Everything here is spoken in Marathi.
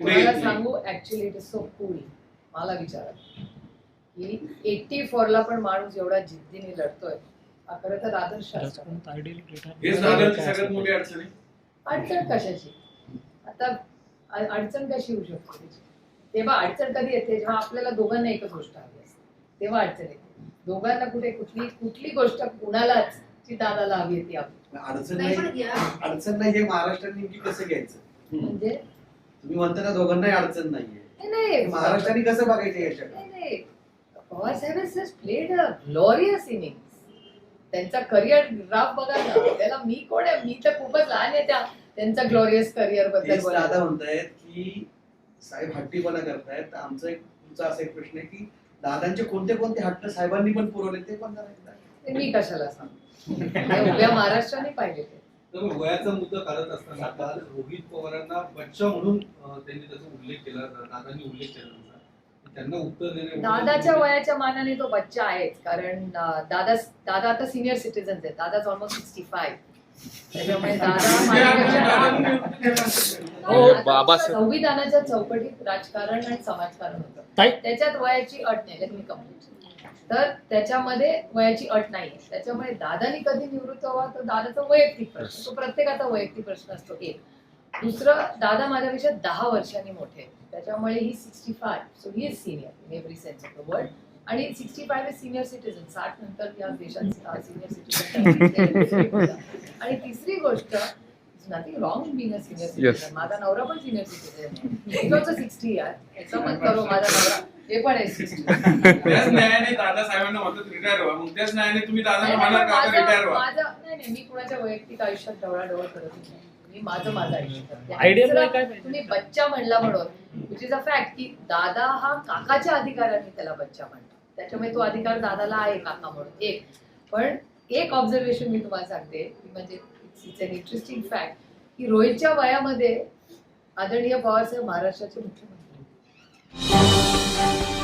मला सांगू? Actually it is so cool मला विचारा. की एट्टी फोरला पण माणूस एवढा जिद्दीने लढतोय. खरं तर आदर्श अडचण कशाची? आता अडचण कशी येऊ शकते तेव्हा अडचण कधी येते? जेव्हा आपल्याला दोघांना एकच गोष्ट हवी असते. तेव्हा अडचण येते. दोघांना कुठे कुठली कुठली गोष्ट कुणालाच ती दादाला हवी येते आपली. अडचण नाही अडचण नाही हे महाराष्ट्राने नेमकी कसं घ्यायचं? म्हणजे? तुम्ही म्हणता ना दोघांनाही अडचण नाहीये. नाही, नाही. महाराष्ट्राने कसं बघायचं याच्याकडे. पवार साहेब प्लेड अ ग्लोरियस इनिंग्स त्यांचा करिअर ग्राफ बघा ना. त्याला मी कोण आहे? मी तर खूपच लहान आहे त्या त्यांचा ग्लोरियस करिअरबद्दल. दादा म्हणतायत की साहेब हट्टीपणा करतायत. तर आमचा एक तुमचा असा एक प्रश्न आहे की दादांचे कोणते कोणते हट्ट साहेबांनी पण पुरवले ते पण मी कशाला सांगू? उभ्या महाराष्ट्राने पाहिले ते. तर वयाचा मुद्दा काढत असताना काल रोहित पवारांना बच्चा म्हणून त्यांनी त्याचा उल्लेख केला दादांनी उल्लेख केला त्यांचा. त्यांना उत्तर देणे दादाच्या वयाच्या मानाने तो बच्चा आहेच कारण दादा दादा आता सिनियर सिटीजन आहेत. दादाच ऑलमोस्ट सिक्स्टी फाय त्याच्यामुळे दादा हो, बाबा- संविधानाच्या चौकटीत राजकारण आणि समाजकारण होतं. त्याच्यात वयाची अट नाही मी कंप्लीट तर त्याच्यामध्ये वयाची अट नाही त्याच्यामुळे दादानी कधी निवृत्त व्हावा तर दादाचा वैयक्तिक प्रश्न तो प्रत्येकाचा वैयक्तिक प्रश्न असतो. एक. दुसरं दादा माझ्यापेक्षा दहा वर्षांनी मोठे. त्याच्यामुळे he sixty five so he is senior in every sense of the world आणि sixty five is senior citizen साठ नंतर या देशात सिनियर सिटीजन आणि तिसरी गोष्ट nothing wrong being a senior citizen माझा नवरा पण सिनियर सिटीजन सिक्स्टी यार याचा मत करो माझा नवरा हे पण आहे त्याच न्यायाने दादा साहेबांना म्हणतात रिटायर व्हा. मग त्याच न्यायाने तुम्ही दादांना म्हणा का रिटायर व्हा. माझं नाही नाही मी कुणाच्या वैयक्तिक आयुष्यात ढवळाढवळ करत नाही. मी माझं माझं आयुष्य करते. Idea दुसरं, काय पाहिजे? तुम्ही बच्चा म्हणला म्हणून विच इज अ फॅक्ट की दादा हा काकाच्या अधिकाराने त्याला बच्चा म्हणतात त्याच्यामुळे तो अधिकार दादाला आहे काका म्हणून. एक. पण एक ऑब्झर्वेशन मी तुम्हाला सांगते की म्हणजे इट्स अन इंटरेस्टिंग फॅक्ट की रोहितच्या वयामध्ये आदरणीय पवारसाहेब महाराष्ट्राचे मुख्यमंत्री Thank you.